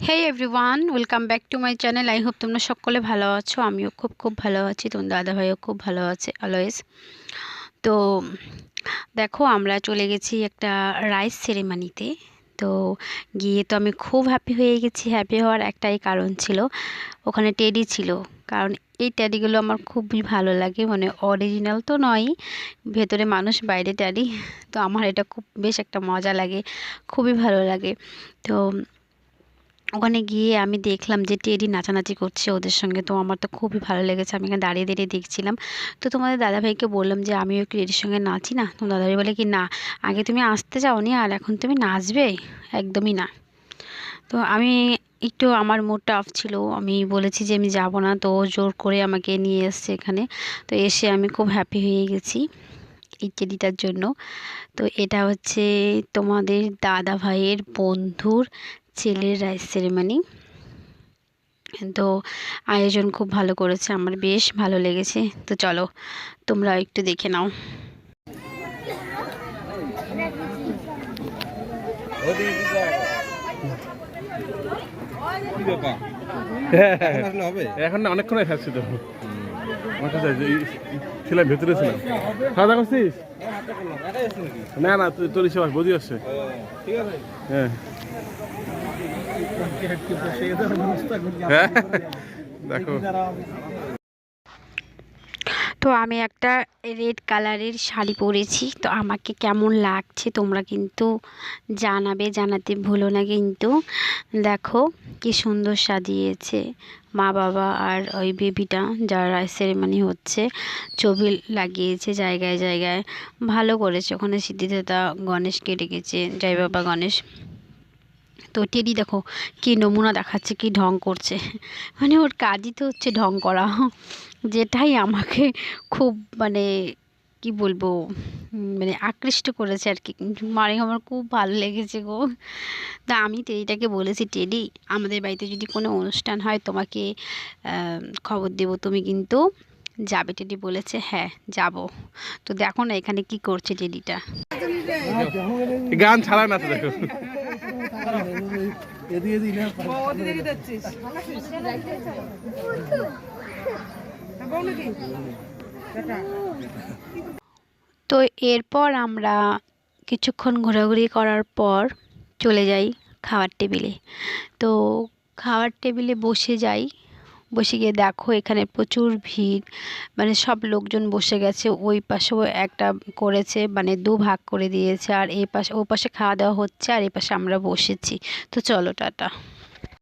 Hey everyone welcome back to my channel I hope তোমরা সকলে ভালো আছো। আমিও খুব খুব ভালো আছি। তোমার দাদা ভাইও খুব ভালো আছে অলওয়েজ তো দেখো, আমরা চলে গেছি একটা রাইস সেরেমানিতে তো গিয়ে তো আমি খুব হ্যাপি হয়ে গেছি। হ্যাপি হওয়ার একটাই কারণ ছিল, ওখানে টেডি ছিল। কারণ এই ট্যাডিগুলো আমার খুবই ভালো লাগে। মানে অরিজিনাল তো নয়, ভেতরে মানুষ, বাইরে ট্যাডি তো আমার এটা খুব, বেশ একটা মজা লাগে, খুবই ভালো লাগে। তো ওখানে গিয়ে আমি দেখলাম যে টেডি নাচানাচি করছে ওদের সঙ্গে। তো আমার তো খুবই ভালো লেগেছে। আমি এখানে দাঁড়িয়ে দাঁড়িয়ে দেখছিলাম। তো তোমাদের দাদাভাইকে বললাম যে, আমিও একটু টেডির সঙ্গে নাচি না? তো দাদাভাই বলে কি, না, আগে তুমি আসতে চাওনি আর এখন তুমি নাচবে? একদমই না। তো আমি একটু, আমার মুডটা অফ ছিল। আমি বলেছি যে, আমি যাব না। তো জোর করে আমাকে নিয়ে এসছে এখানে। তো এসে আমি খুব হ্যাপি হয়ে গেছি এই টেডিটার জন্য। তো এটা হচ্ছে তোমাদের দাদা ভাইয়ের বন্ধুর ছেলের রাইস সেরেমানি। তো আয়োজন খুব ভালো করেছে আমার বেশ ভালো লেগেছে। তো চলো তোমরা একটু দেখে নাও। এখন এখন না অনেকক্ষণ খাচ্ছি তো। ছিলাম ভেতরে ছিলাম খাওয়া দাওয়া করছিস? না না তুই তোর হিসেবে বদি আসছে। ঠিক আছে। হ্যাঁ। দেখো তো আমি একটা রেড কালারের শাড়ি পরেছি। তো আমাকে কেমন লাগছে তোমরা কিন্তু জানাবে, জানাতে ভুলো না কিন্তু। দেখো কি সুন্দর সাজিয়েছে মা বাবা আর ওই বেবিটা যারা সেরেমানি হচ্ছে, ছবি লাগিয়েছে জায়গায় জায়গায়। ভালো করেছে। ওখানে সিদ্ধিদাতা গণেশকে ডেকেছে। জয় বাবা গণেশ। তো টেডি দেখো কি নমুনা দেখাচ্ছে, কি ঢং করছে। মানে ওর কাজই তো হচ্ছে ঢং করা। যেটাই আমাকে খুব মানে কি বলব মানে আকৃষ্ট করেছে আর কি। মানে আমার খুব ভালো লেগেছে গো। তা আমি টেডিটাকে বলেছি, টেডি, আমাদের বাড়িতে যদি কোনো অনুষ্ঠান হয়, তোমাকে খবর দেবো, তুমি কিন্তু যাবে। টেডি বলেছে হ্যাঁ যাব। তো দেখো না এখানে কি করছে টেডিটা। গান ছাড়া না তো দেখো। তো এরপর আমরা কিছুক্ষণ ঘোরাঘুরি করার পর চলে যাই খাওয়ার টেবিলে। তো খাওয়ার টেবিলে বসে যাই। বসে গিয়ে দেখো, এখানে প্রচুর ভিড়। মানে সব লোকজন বসে গেছে, ওই পাশেও একটা করেছে মানে দু ভাগ করে দিয়েছে। আর এ পাশে, ও পাশে খাওয়া দাওয়া হচ্ছে, আর এ পাশে আমরা বসেছি। তো চলো, টাটা।